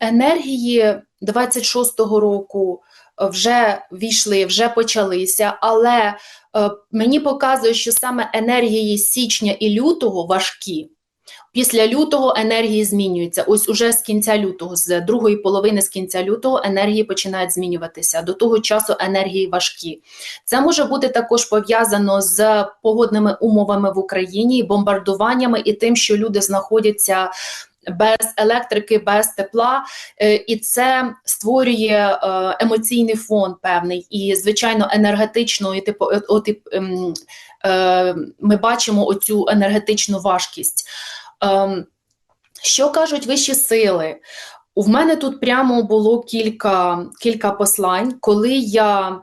енергії 26-го року е, вже війшли, вже почалися, але е, мені показує, що саме енергії січня і лютого важкі. Після лютого енергії змінюються. Ось уже з кінця лютого, з другої половини з кінця лютого енергії починають змінюватися. До того часу енергії важкі. Це може бути також пов'язано з погодними умовами в Україні, бомбардуваннями і тим, що люди знаходяться без електрики, без тепла, е, і це створює е, емоційний фон певний і, звичайно, енергетично, і типу, от, от, ем, е, ми бачимо оцю енергетичну важкість. Ем, що кажуть вищі сили? У мене тут прямо було кілька, кілька послань, коли я.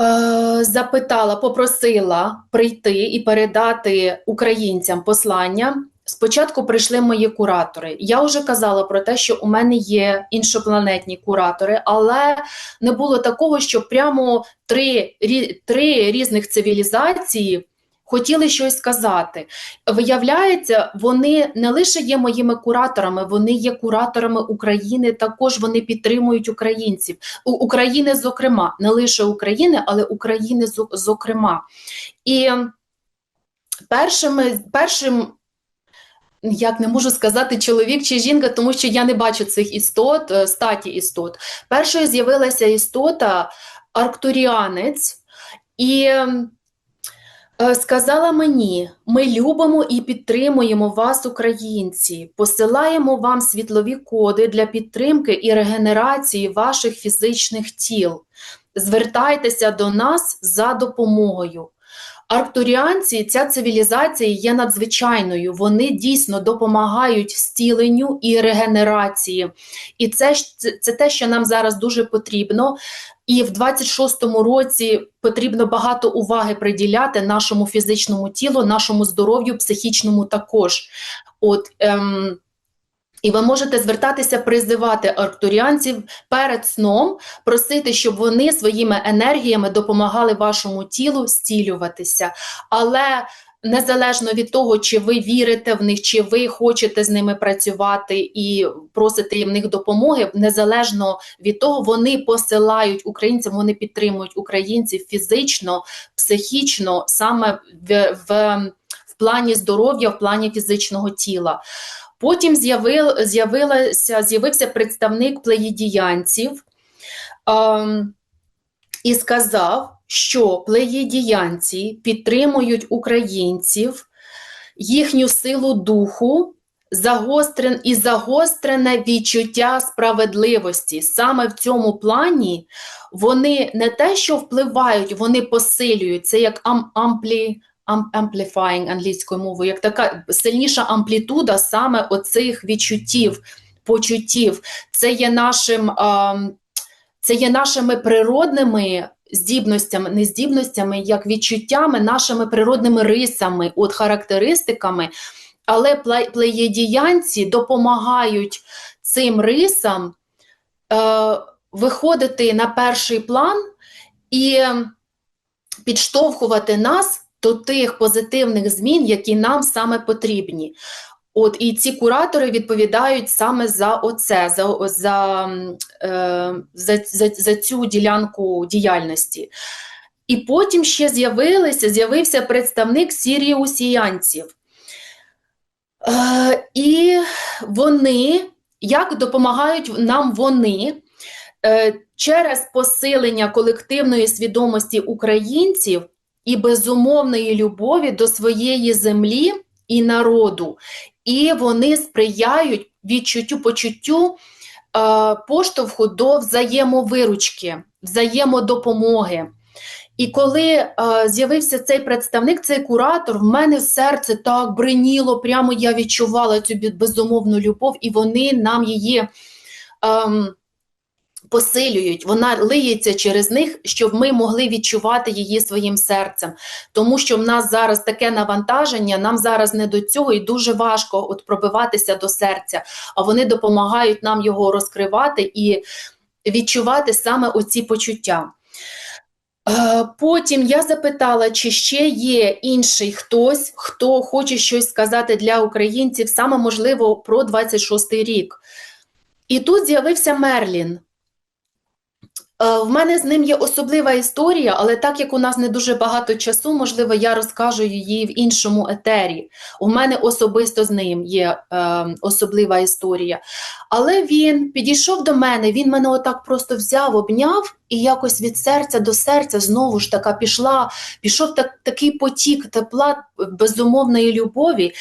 Е, запитала, попросила прийти і передати українцям послання. Спочатку прийшли мої куратори. Я вже казала про те, що у мене є іншопланетні куратори, але не було такого, що прямо три, три різних цивілізації хотіли щось сказати. Виявляється, вони не лише є моїми кураторами, вони є кураторами України. Також вони підтримують українців України, зокрема, не лише України, але України зокрема. І першими, першим. Як не можу сказати чоловік чи жінка, тому що я не бачу цих істот, е, статі істот. Першою з'явилася істота арктуріанець, і ем, Е, Сказала мені, ми любимо і підтримуємо вас, українці, посилаємо вам світлові коди для підтримки і регенерації ваших фізичних тіл. Звертайтеся до нас за допомогою. Арктуріанці, ця цивілізація є надзвичайною. Вони дійсно допомагають зціленню і регенерації. І це, це, це те, що нам зараз дуже потрібно. І в 26-му році потрібно багато уваги приділяти нашому фізичному тілу, нашому здоров'ю, психічному також. От, ем, і ви можете звертатися, призивати арктуріанців перед сном, просити, щоб вони своїми енергіями допомагали вашому тілу зцілюватися. Але незалежно від того, чи ви вірите в них, чи ви хочете з ними працювати і просите в них допомоги, незалежно від того, вони посилають українцям, вони підтримують українців фізично, психічно, саме в, в, в плані здоров'я, в плані фізичного тіла. Потім з'явилася, з'явився представник плеєдіянців ем, і сказав, що плеєдіянці підтримують українців, їхню силу духу загострен, і загострене відчуття справедливості. Саме в цьому плані вони не те, що впливають, вони посилюють. Це як ам, амплі, ам, amplifying англійською мовою, як така сильніша амплітуда саме оцих відчуттів, почуттів. Це є нашим. це є нашими природними здібностями, не здібностями, як відчуттями, нашими природними рисами, от характеристиками. Але плеєдіянці допомагають цим рисам е, виходити на перший план і підштовхувати нас до тих позитивних змін, які нам саме потрібні. От і ці куратори відповідають саме за оце, за, за, е, за, за, за цю ділянку діяльності. І потім ще з'явилися, з'явився представник сіріусіянців. Е, і вони, як допомагають нам вони е, через посилення колективної свідомості українців і безумовної любові до своєї землі і народу. І вони сприяють відчуттю почуттю е, поштовху до взаємовиручки, взаємодопомоги. І коли е, з'явився цей представник, цей куратор, в мене серце так бриніло, прямо я відчувала цю безумовну любов, і вони нам її ем, посилюють. Вона лиється через них, щоб ми могли відчувати її своїм серцем. Тому що в нас зараз таке навантаження, нам зараз не до цього, і дуже важко от пробиватися до серця, а вони допомагають нам його розкривати і відчувати саме оці почуття. Е, Потім я запитала, чи ще є інший хтось, хто хоче щось сказати для українців, саме можливо про 26-й рік. І тут з'явився Мерлін. Е, В мене з ним є особлива історія, але так як у нас не дуже багато часу, можливо, я розкажу її в іншому етері. У мене особисто з ним є е, особлива історія. Але він підійшов до мене, він мене отак просто взяв, обняв, і якось від серця до серця знову ж така пішла, пішов так, такий потік тепла, безумовної любові.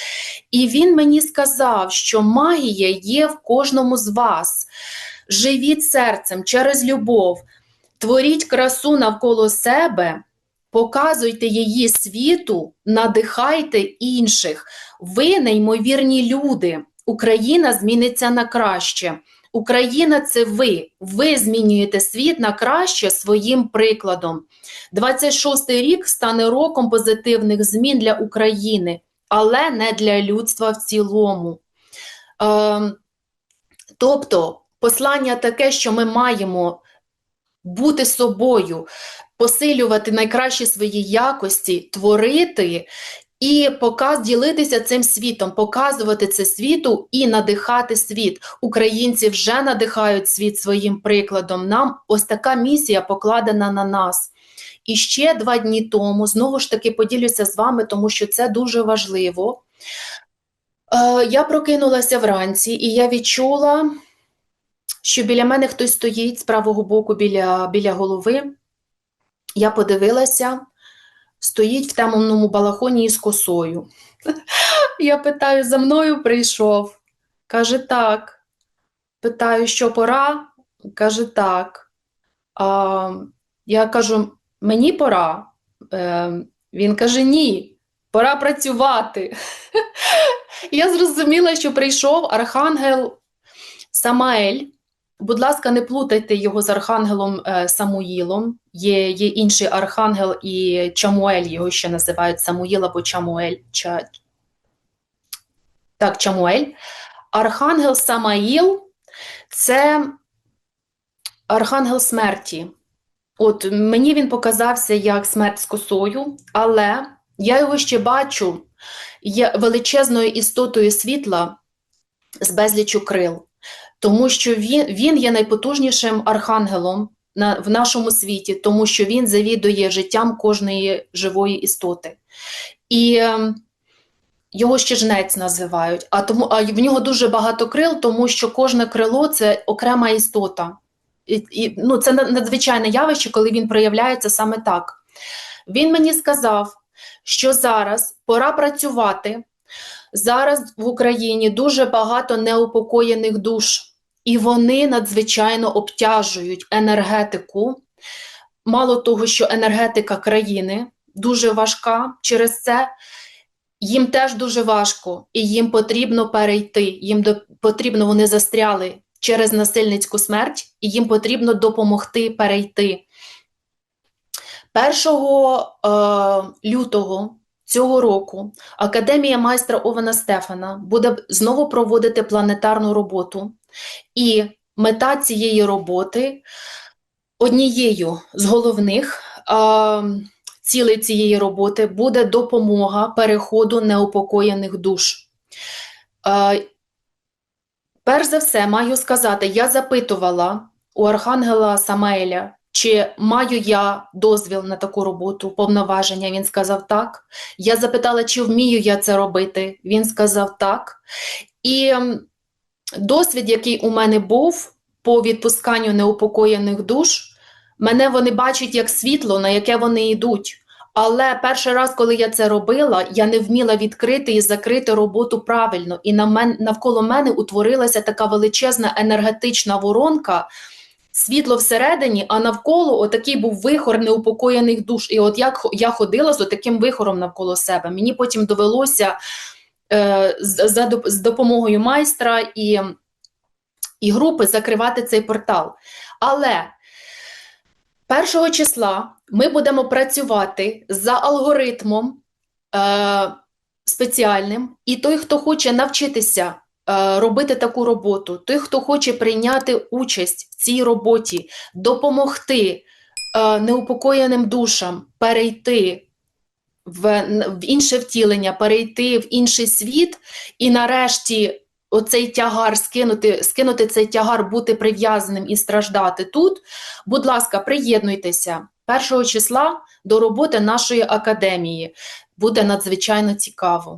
І він мені сказав, що магія є в кожному з вас. Живіть серцем через любов, творіть красу навколо себе, показуйте її світу, надихайте інших. Ви неймовірні люди. Україна зміниться на краще. Україна це ви. Ви змінюєте світ на краще своїм прикладом. 26-й рік стане роком позитивних змін для України, але не для людства в цілому. Ем, тобто, послання таке, що ми маємо бути собою, посилювати найкращі свої якості, творити і показ ділитися цим світом, показувати це світу і надихати світ. Українці вже надихають світ своїм прикладом. Нам ось така місія покладена на нас. І ще два дні тому знову ж таки поділюся з вами, тому що це дуже важливо. Е, я прокинулася вранці, і я відчула, що біля мене хтось стоїть з правого боку біля, біля голови. Я подивилася, стоїть в темному балахоні із косою. Я питаю, за мною прийшов. Каже, так. Питаю, що пора? Каже, так. А, я кажу, мені пора. Е, він каже, ні, пора працювати. Я зрозуміла, що прийшов архангел Самаель. Будь ласка, не плутайте його з архангелом е, Самуїлом. Є, є інший архангел і Чамуель, його ще називають Самуїл або Чамуель. Ча... Так, Чамуель. Архангел Самаїл це архангел смерті. От мені він показався як смерть з косою, але я його ще бачу величезною істотою світла з безлічу крил, тому що він, він є найпотужнішим архангелом на, в нашому світі, тому що він завідує життям кожної живої істоти. І е, його ще жнець називають, а, тому, а в нього дуже багато крил, тому що кожне крило це окрема істота. І, і, ну, Це надзвичайне явище, коли він проявляється саме так. Він мені сказав, що зараз пора працювати. Зараз в Україні дуже багато неупокоєних душ, і вони надзвичайно обтяжують енергетику. Мало того, що енергетика країни дуже важка через це. Їм теж дуже важко, і їм потрібно перейти. Їм потрібно, вони застряли через насильницьку смерть, і їм потрібно допомогти перейти. 1 е, лютого цього року Академія майстра Овена Стефана буде знову проводити планетарну роботу, і мета цієї роботи однією з головних е, цілей цієї роботи буде допомога переходу неупокоєних душ. Е, перш за все, маю сказати, я запитувала у Архангела Самаеля, чи маю я дозвіл на таку роботу, повноваження? Він сказав так. Я запитала, чи вмію я це робити. Він сказав так. І досвід, який у мене був по відпусканню неупокоєних душ, мене вони бачать як світло, на яке вони йдуть. Але перший раз, коли я це робила, я не вміла відкрити і закрити роботу правильно. І навколо мене утворилася така величезна енергетична воронка світло всередині, а навколо отакий був вихор неупокоєних душ. І от як я ходила з таким вихором навколо себе. Мені потім довелося е, з, за, з допомогою майстра і, і групи закривати цей портал. Але першого числа ми будемо працювати за алгоритмом е, спеціальним, і той, хто хоче навчитися робити таку роботу. Той, хто хоче прийняти участь в цій роботі, допомогти е, неупокоєним душам перейти в, в інше втілення, перейти в інший світ і нарешті оцей тягар скинути, скинути цей тягар, бути прив'язаним і страждати тут, будь ласка, приєднуйтеся 1 числа до роботи нашої академії. Буде надзвичайно цікаво.